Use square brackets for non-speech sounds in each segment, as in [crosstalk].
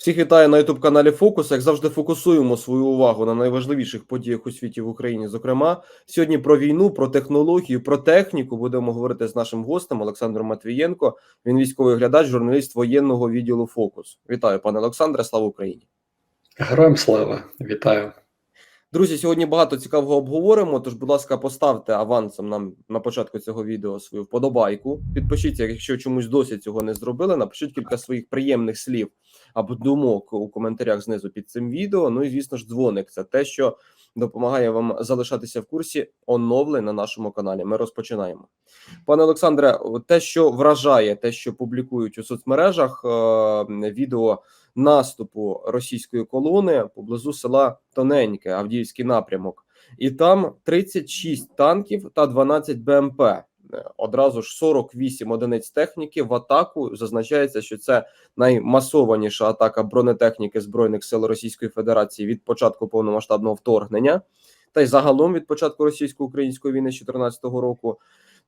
Всіх вітаю на youtube каналі Фокус. Як завжди, фокусуємо свою увагу на найважливіших подіях у світі в Україні. Зокрема, сьогодні про війну, про технологію, про техніку будемо говорити з нашим гостем Олександром Матвієнко. Він військовий глядач, журналіст воєнного відділу Фокус. Вітаю, пане Олександре. Слава Україні! Героям слава, вітаю. Друзі, сьогодні багато цікавого обговоримо. Тож, будь ласка, поставте авансом нам на початку цього відео свою вподобайку. Підпишіться, якщо чомусь досі цього не зробили. Напишіть кілька своїх приємних слів або думок у коментарях знизу під цим відео. Ну і звісно ж, дзвоник це те, що допомагає вам залишатися в курсі оновлень на нашому каналі. Ми розпочинаємо, пане Олександре. Те, що вражає, те, що публікують у соцмережах, е, відео наступу російської колони поблизу села Тоненьке, Авдіївський напрямок, і там 36 танків та 12 БМП. Одразу ж 48 одиниць техніки в атаку. Зазначається, що це наймасованіша атака бронетехніки збройних сил Російської Федерації від початку повномасштабного вторгнення, та й загалом від початку російсько-української війни з 2014 року.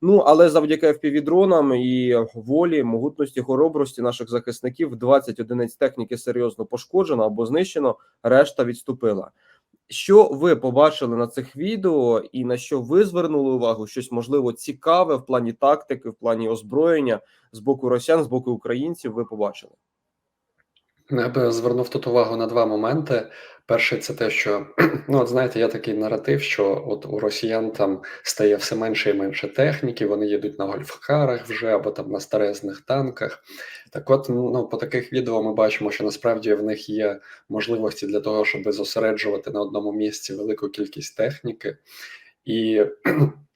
Ну але завдяки FPV-дронам і волі, могутності, хоробрості наших захисників 20 одиниць техніки серйозно пошкоджено або знищено. Решта відступила. Що ви побачили на цих відео, і на що ви звернули увагу? Щось можливо цікаве в плані тактики, в плані озброєння з боку росіян, з боку українців? Ви побачили? Я би звернув тут увагу на два моменти. Перший це те, що [clears throat] ну от знаєте, є такий наратив, що от у росіян там стає все менше і менше техніки, вони їдуть на гольфкарах вже або там на старезних танках. Так, от ну по таких відео ми бачимо, що насправді в них є можливості для того, щоб зосереджувати на одному місці велику кількість техніки і. [clears throat]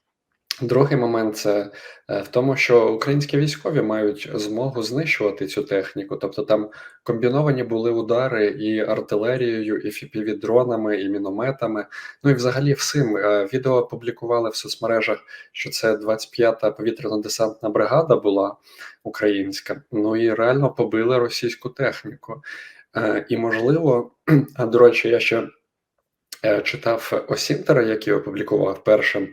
Другий момент це е, в тому, що українські військові мають змогу знищувати цю техніку, тобто там комбіновані були удари і артилерією, і фіпіві-дронами, і мінометами. Ну і взагалі всім е, відео опублікували в соцмережах, що це 25-та повітряно-десантна бригада була українська. Ну і реально побили російську техніку. Е, і можливо, а [clears throat] до речі, я ще читав Осінтера, який опублікував першим.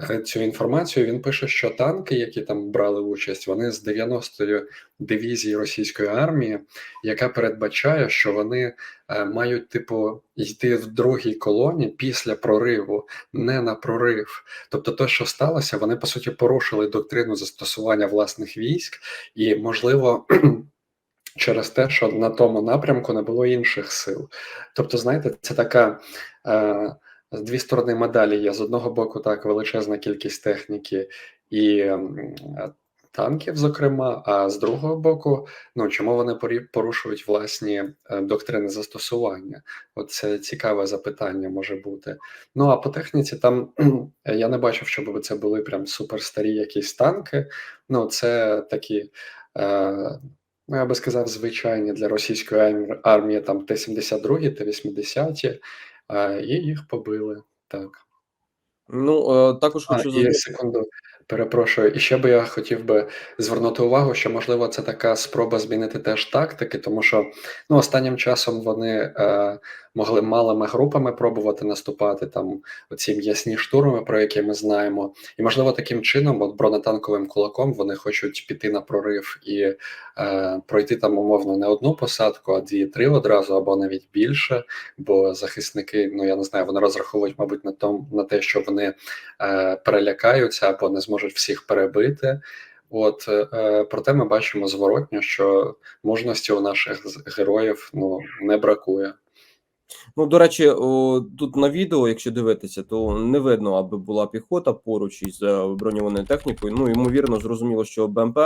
Е, цю інформацію. Він пише, що танки, які там брали участь, вони з 90-ї дивізії російської армії, яка передбачає, що вони е, мають типу йти в другій колоні після прориву, не на прорив. Тобто, те, що сталося, вони по суті порушили доктрину застосування власних військ, і можливо. [clears throat] Через те, що на тому напрямку не було інших сил. Тобто, знаєте, це така е, дві сторони медалі є. З одного боку, так, величезна кількість техніки і танків, зокрема, а з другого боку, ну чому вони порушують власні е, доктрини застосування? От це цікаве запитання може бути. Ну а по техніці там [clears throat] я не бачив, щоб це були прям суперстарі якісь танки. Ну, це такі. Е, Ну, я би сказав, звичайні для російської армії там Т-72, Т-80, і їх побили. Так. Ну, е, також А, хочу і зазначити. секунду, перепрошую. І ще би я хотів би звернути увагу, що можливо це така спроба змінити теж тактики, тому що ну останнім часом вони е, могли малими групами пробувати наступати там оці м'ясні штурми, про які ми знаємо, і можливо таким чином, от бронетанковим кулаком, вони хочуть піти на прорив і е, пройти там умовно не одну посадку, а дві-три одразу, або навіть більше. Бо захисники, ну я не знаю, вони розраховують, мабуть, на тому на те, що вони е, перелякаються або не зможуть всіх перебити. От е, проте ми бачимо зворотньо, що мужності у наших героїв ну не бракує. Ну, до речі, о, тут на відео, якщо дивитися, то не видно, аби була піхота поруч із е, броньованою технікою. Ну, ймовірно, зрозуміло, що БМП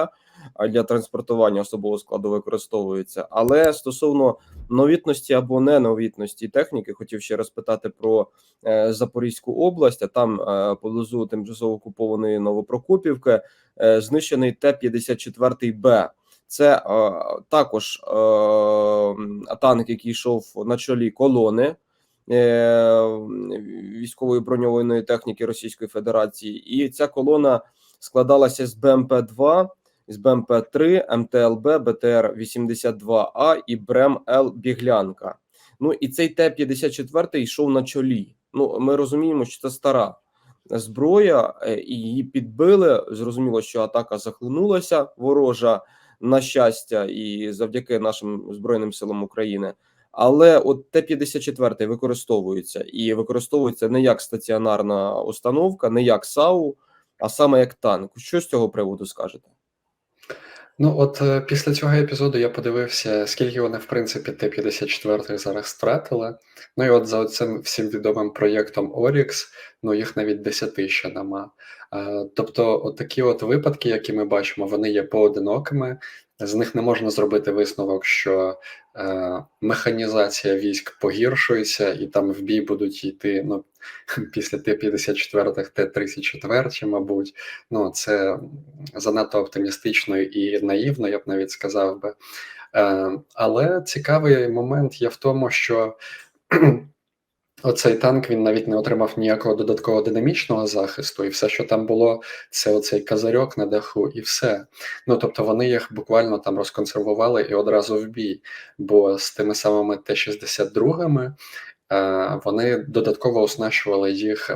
для транспортування особового складу використовується. Але стосовно новітності або неновітності техніки, хотів ще раз питати про е, Запорізьку область, а там е, поблизу тимчасово окупованої Новопрокопівки е, знищений Т-54Б. Це також танк, який йшов на чолі колони військової броньованої техніки Російської Федерації, і ця колона складалася з БМП-2, з БМП-3, МТЛБ, БТР-82А і БРЕМ-Л Біглянка. Ну і цей Т-54 йшов на чолі. Ну, ми розуміємо, що це стара зброя, і її підбили. Зрозуміло, що атака захлинулася ворожа. на щастя, і завдяки нашим збройним силам України. Але от Т-54 використовується і використовується не як стаціонарна установка, не як САУ, а саме як танк. Що з цього приводу скажете? Ну, от е, після цього епізоду я подивився, скільки вони, в принципі, Т-54 зараз втратили. Ну і от за цим всім відомим проєктом Орікс, ну їх навіть 10 ще нема. Е, Тобто, от такі от випадки, які ми бачимо, вони є поодинокими. З них не можна зробити висновок, що е, механізація військ погіршується, і там в бій будуть йти ну, [laughs] після Т-54, Т-34, мабуть. Ну, це занадто оптимістично і наївно, я б навіть сказав би. Е, але цікавий момент є в тому, що [clears throat] оцей танк він навіть не отримав ніякого додаткового динамічного захисту, і все, що там було, це оцей казарьок на даху, і все. Ну тобто вони їх буквально там розконсервували і одразу в бій. Бо з тими самими Т-62 е, вони додатково оснащували їх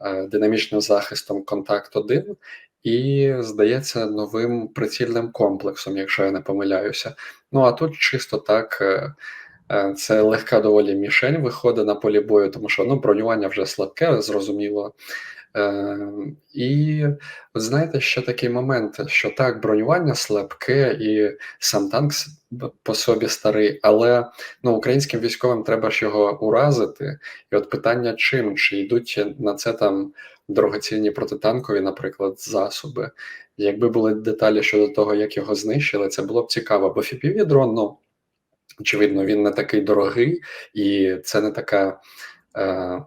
е, динамічним захистом контакт 1 і, здається, новим прицільним комплексом, якщо я не помиляюся. Ну а тут чисто так. е, Це легка доволі мішень виходить на полі бою, тому що ну, бронювання вже слабке, зрозуміло. Е, і знаєте, ще такий момент, що так, бронювання слабке, і сам танк по собі старий, але ну, українським військовим треба ж його уразити. І от питання чим? Чи йдуть на це там дорогоцінні протитанкові, наприклад, засоби. Якби були деталі щодо того, як його знищили, це було б цікаво, бо fpv дрон, ну очевидно, він не такий дорогий, і це не така. Е,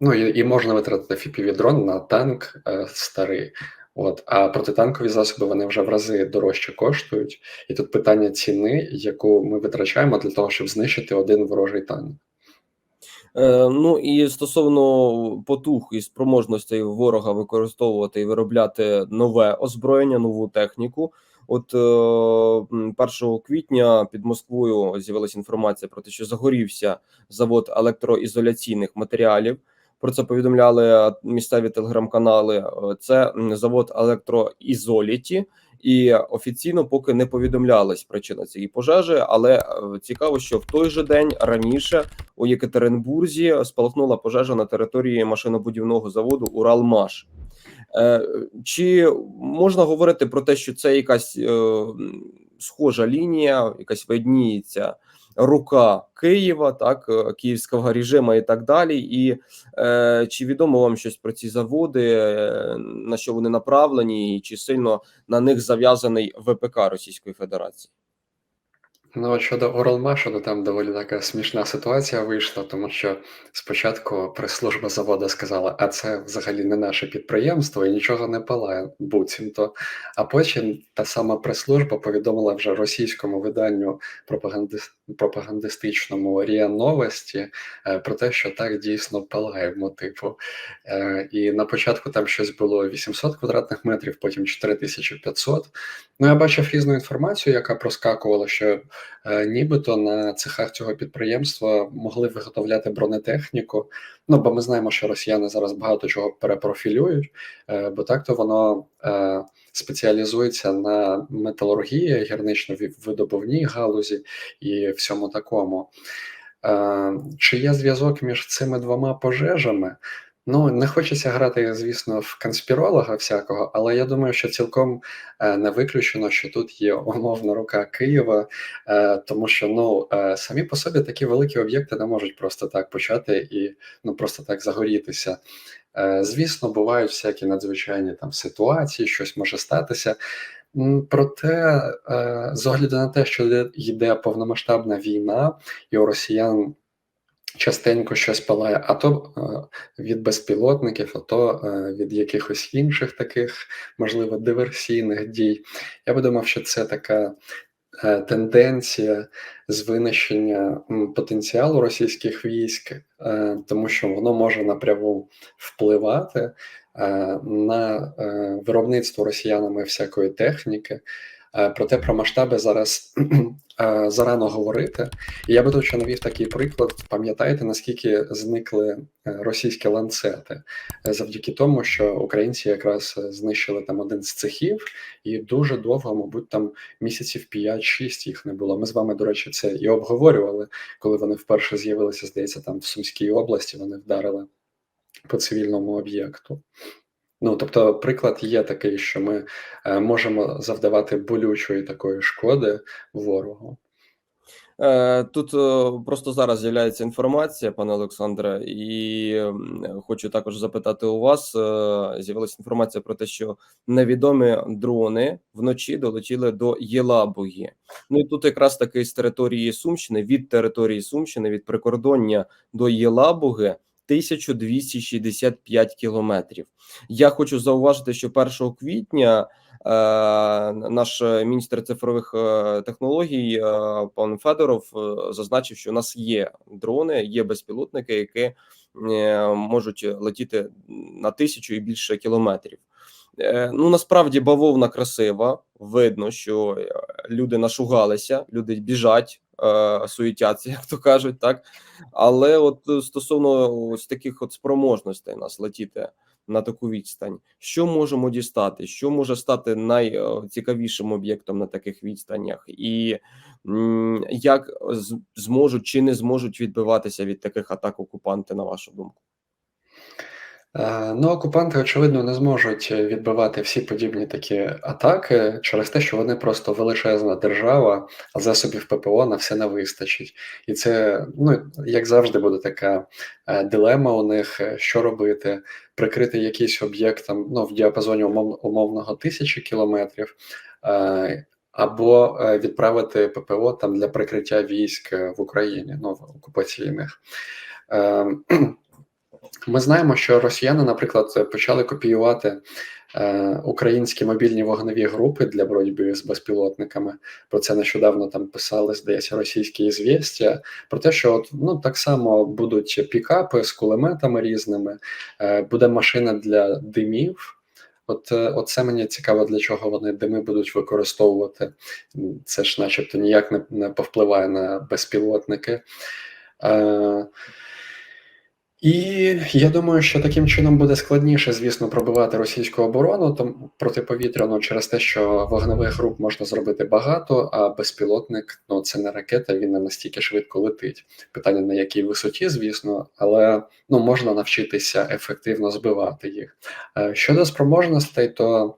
ну і, і можна витратити fpv дрон на танк е, старий. От, а протитанкові засоби вони вже в рази дорожче коштують. І тут питання ціни, яку ми витрачаємо для того, щоб знищити один ворожий танк. Е, ну і стосовно потух і спроможностей ворога використовувати і виробляти нове озброєння, нову техніку. От е, 1 квітня під Москвою з'явилася інформація про те, що загорівся завод електроізоляційних матеріалів. Про це повідомляли місцеві телеграм-канали. Е, Це завод електроізоліті, і офіційно поки не повідомлялась причина цієї пожежі. Але е, цікаво, що в той же день раніше у Єкатеринбурзі спалахнула пожежа на території машинобудівного заводу Уралмаш. Е, Чи можна говорити про те, що це якась е, схожа лінія, якась видніється рука Києва, так, е, київського режиму і так далі? І чи відомо вам щось про ці заводи, на що вони направлені, і чи сильно на них зав'язаний ВПК Російської Федерації? Ну, от щодо Уралмашу, то там доволі така смішна ситуація вийшла, тому що спочатку прес-служба заводу сказала, а це взагалі не наше підприємство і нічого не палає, буцімто. А потім та сама прес-служба повідомила вже російському виданню пропагандис- пропагандистичному РІА Новості е, про те, що так дійсно палаємо, типу. Е, І на початку там щось було 800 квадратних метрів, потім 4500. Ну, я бачив різну інформацію, яка проскакувала, що е, нібито на цехах цього підприємства могли виготовляти бронетехніку. Ну, бо ми знаємо, що росіяни зараз багато чого перепрофілюють, е, бо так-то воно е, спеціалізується на металургії, гірнично-видобувній галузі і всьому такому. Е, чи є зв'язок між цими двома пожежами? Ну, не хочеться грати, звісно, в конспіролога всякого, але я думаю, що цілком е, не виключено, що тут є умовна рука Києва, е, тому що ну е, самі по собі такі великі об'єкти не можуть просто так почати і ну просто так загорітися. Звісно, бувають всякі надзвичайні там ситуації, щось може статися. Проте, з огляду на те, що йде повномасштабна війна, і у росіян частенько щось палає, а то е, від безпілотників, а то е, від якихось інших таких, можливо, диверсійних дій. Я би думав, що це така е, тенденція з винищення потенціалу російських військ, тому що воно може напряму впливати на виробництво росіянами всякої техніки. Проте про масштаби зараз зарано говорити. І я би ще навів такий приклад. Пам'ятаєте, наскільки зникли е, російські ланцети Е, завдяки тому, що українці якраз е, знищили там один з цехів, і дуже довго, мабуть, там місяців 5-6 їх не було. Ми з вами, до речі, це і обговорювали, коли вони вперше з'явилися, здається, там в Сумській області. Вони вдарили по цивільному об'єкту. Ну, тобто, приклад є такий, що ми е, можемо завдавати болючої такої шкоди ворогу. Е, Тут е, просто зараз з'являється інформація, пане Олександре, і хочу також запитати у вас. З'явилася інформація про те, що невідомі дрони вночі долетіли до Єлабуги. Ну і тут якраз таки з території Сумщини, від території Сумщини, від прикордоння до Єлабуги 1265 кілометрів. Я хочу зауважити, що 1 квітня е, наш міністр цифрових е, технологій е, пан Федоров е, зазначив, що у нас є дрони, є безпілотники, які е, можуть летіти на тисячу і більше кілометрів. Е, Ну насправді бавовна красива. Видно, що е, люди нашугалися, люди біжать, суетяться, [laughs] як то кажуть, так. Але от е, стосовно ось таких от спроможностей нас летіти на таку відстань, що можемо дістати, що може стати найцікавішим об'єктом на таких відстанях, і як зможуть чи не зможуть відбиватися від таких атак окупанти, на вашу думку? Е, Ну, окупанти, очевидно, не зможуть відбивати всі подібні такі атаки через те, що вони просто величезна держава, а засобів ППО на все не вистачить. І це, ну, як завжди, буде така е, дилема у них, е, що робити, прикрити якийсь об'єкт там, ну, в діапазоні умов, умовного тисячі кілометрів. е, Або е, відправити ППО там для прикриття військ е, в Україні, ну в окупаційних. Ми знаємо, що росіяни, наприклад, почали копіювати е, українські мобільні вогневі групи для боротьби з безпілотниками. Про це нещодавно там писали, здається, російські звістя. Про те, що от, ну так само будуть пікапи з кулеметами різними, е, буде машина для димів. От, е, от це мені цікаво, для чого вони дими будуть використовувати. Це ж, начебто, ніяк не, не повпливає на безпілотники. Е, і я думаю, що таким чином буде складніше, звісно, пробивати російську оборону там протиповітряну через те, що вогневих груп можна зробити багато, а безпілотник ну це не ракета, він не настільки швидко летить. Питання на якій висоті, звісно, але ну можна навчитися ефективно збивати їх. Е, Щодо спроможностей, то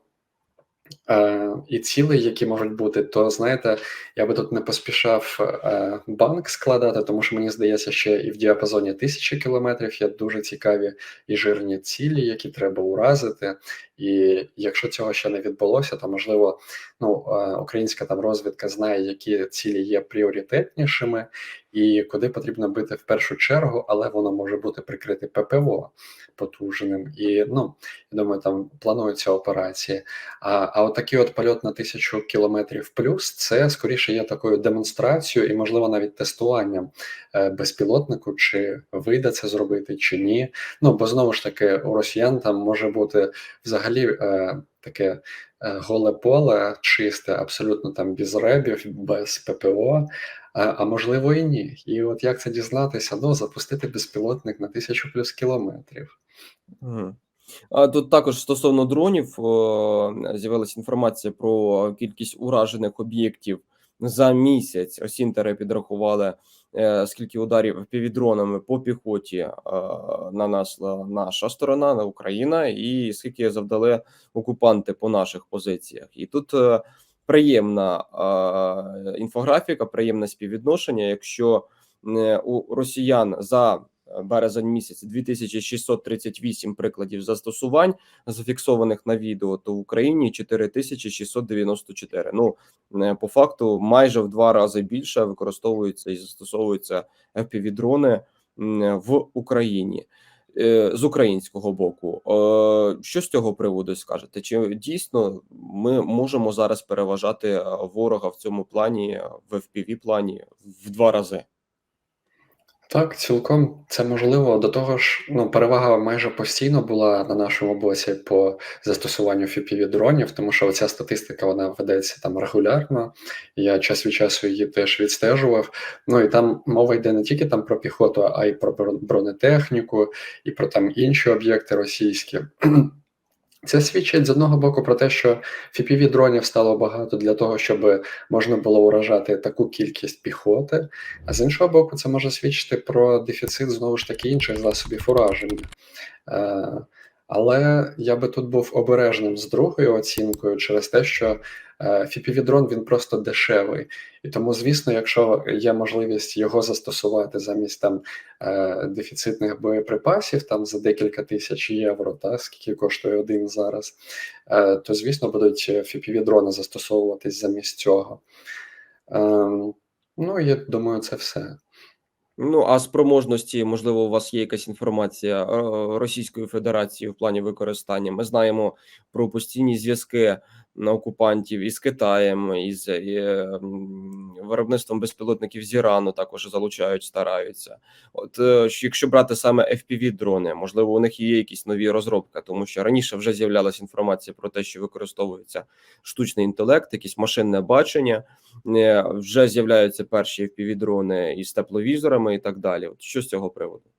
е, і цілей, які можуть бути, то знаєте, я би тут не поспішав е, банк складати, тому що мені здається, ще і в діапазоні тисячі кілометрів є дуже цікаві і жирні цілі, які треба уразити. І якщо цього ще не відбулося, то можливо ну, е, українська там розвідка знає, які цілі є пріоритетнішими і куди потрібно бити в першу чергу, але воно може бути прикрите ППО потужним. І ну я думаю, там плануються операції. А, а от такий от польот на тисячу кілометрів плюс це скоріше є такою демонстрацією і, можливо, навіть тестуванням е, безпілотнику, чи вийде це зробити, чи ні. Ну бо знову ж таки, у росіян там може бути взагалі е, таке е, голе поле, чисте, абсолютно там без ребів, без ППО. А, а можливо і ні. І от як це дізнатися? Ну, запустити безпілотник на тисячу плюс кілометрів. Мгм. Тут також стосовно дронів з'явилася інформація про кількість уражених об'єктів за місяць. Осінтери підрахували, е, скільки ударів півдронами по піхоті е, нанесла наша сторона, на Україна, і скільки завдали окупанти по наших позиціях. І тут е, приємна інфографіка, приємне співвідношення. Якщо у росіян за березень місяць 2638 прикладів застосувань зафіксованих на відео, то в Україні 4694. Ну е, по факту майже в два рази більше використовуються і застосовуються FPV-дрони в Україні. Е, З українського боку, Е, що з цього приводу скажете? Чи дійсно ми можемо зараз переважати ворога в цьому плані, в FPV плані в два рази? Так, цілком це можливо. До того ж, ну, перевага майже постійно була на нашому боці по застосуванню FPV дронів, тому що оця статистика вона ведеться там регулярно. Я час від часу її теж відстежував. Ну і там мова йде не тільки там про піхоту, а й про бро- бронетехніку, і про там інші об'єкти російські. Це свідчить з одного боку про те, що fpv дронів стало багато для того, щоб можна було уражати таку кількість піхоти. А з іншого боку, це може свідчити про дефіцит знову ж таки інших засобів ураження. Е, але я би тут був обережним з другою оцінкою через те, що е, FPV-дрон він просто дешевий. І тому, звісно, якщо є можливість його застосувати замість там е, дефіцитних боєприпасів там за декілька тисяч євро, та скільки коштує один зараз, е, то звісно будуть FPV-дрони застосовуватись замість цього. Ем, ну, я думаю, це все. Ну а спроможності, можливо, у вас є якась інформація е, Російської Федерації в плані використання. Ми знаємо про постійні зв'язки на окупантів із Китаєм, із е, виробництвом безпілотників з Ірану також залучають, стараються. От е, якщо брати саме fpv дрони, можливо, у них є якісь нові розробки, тому що раніше вже з'являлася інформація про те, що використовується штучний інтелект, якесь машинне бачення. Е, Вже з'являються перші fpv дрони із тепловізорами і так далі. От що з цього приводу?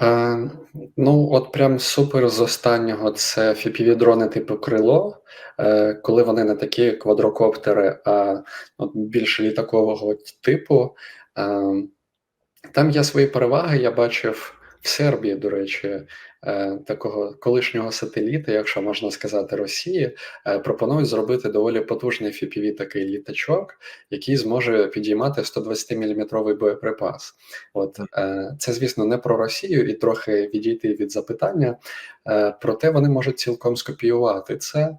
Е, ну, от прям супер з останнього це FPV-дрони типу крило, е, коли вони не такі квадрокоптери, а от більш літакового типу. Е, там є свої переваги. Я бачив в Сербії, до речі, е, такого колишнього сателіта, якщо можна сказати, Росії, е, пропонують зробити доволі потужний FPV такий літачок, який зможе підіймати 120-мм боєприпас. От е, це, звісно, не про Росію і трохи відійти від запитання. Проте вони можуть цілком скопіювати це,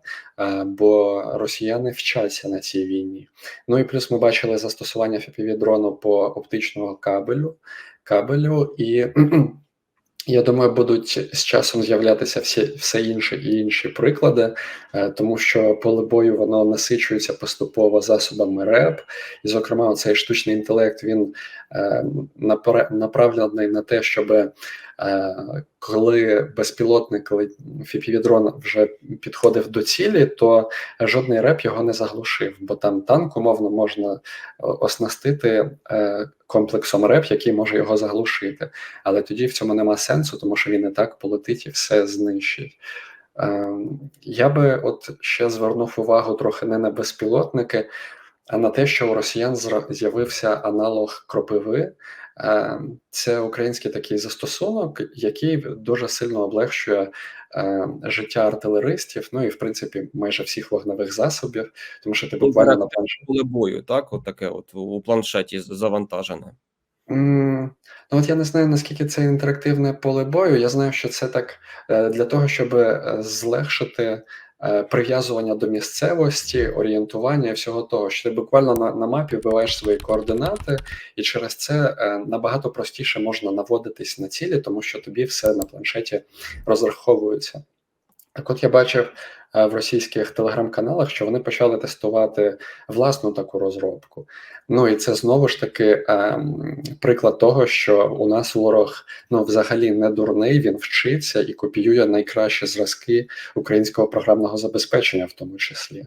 бо росіяни вчаться на цій війні. Ну і плюс ми бачили застосування fpv дрону по оптичного кабелю, кабелю і. Я думаю, будуть з часом з'являтися всі все інші і інші приклади, е, тому що поле бою воно насичується поступово засобами РЕП, і, зокрема, цей штучний інтелект він е, направлений на те, щоб е, коли безпілотник, коли FPV-дрон вже підходив до цілі, то жодний реп його не заглушив, бо там танк умовно можна оснастити е, комплексом реп, який може його заглушити. Але тоді в цьому нема сенсу, тому що він і так полетить і все знищить. Е, я би от ще звернув увагу трохи не на безпілотники, а на те, що у росіян з'явився аналог кропиви. Е, Це український такий застосунок, який дуже сильно облегшує е, життя артилеристів, ну і в принципі майже всіх вогневих засобів, тому що ти буквально на планшеті Поле бою, так, от таке, от у планшеті завантажене. М, Ну, от я не знаю, наскільки це інтерактивне поле бою. Я знаю, що це так е, для того, щоб злегшити прив'язування до місцевості, орієнтування і всього того, що ти буквально на, на мапі вбиваєш свої координати, і через це е, набагато простіше можна наводитись на цілі, тому що тобі все на планшеті розраховується. Так от я бачив е, в російських телеграм-каналах, що вони почали тестувати власну таку розробку. Ну і це знову ж таки ем, приклад того, що у нас ворог ну взагалі не дурний, він вчиться і копіює найкращі зразки українського програмного забезпечення, в тому числі.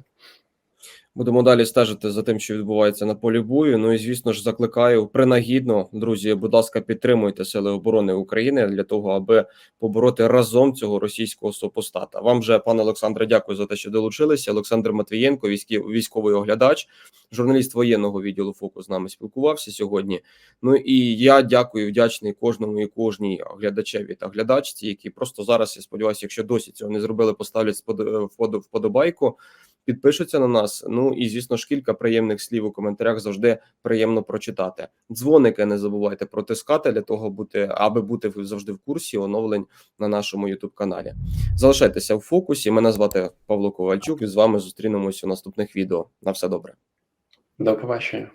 Будемо далі стежити за тим, що відбувається на полі бою. Ну і звісно ж, закликаю принагідно, друзі. Будь ласка, підтримуйте сили оборони України для того, аби побороти разом цього російського супостата. Вам же, пане Олександре, дякую за те, що долучилися. Олександр Матвієнко, військовий оглядач, журналіст воєнного відділу ФОКУ з нами спілкувався сьогодні. Ну і я дякую, вдячний кожному і кожній глядачеві та глядачці, які просто зараз я сподіваюся, якщо досі цього не зробили, поставлять вподобайку підпишуться на нас. Ну і звісно ж кілька приємних слів у коментарях завжди приємно прочитати. Дзвоники не забувайте протискати для того, бути аби бути завжди в курсі оновлень на нашому youtube каналі. Залишайтеся в фокусі. Мене звати Павло Ковальчук. І з вами зустрінемось у наступних відео. На все добре. До побачення.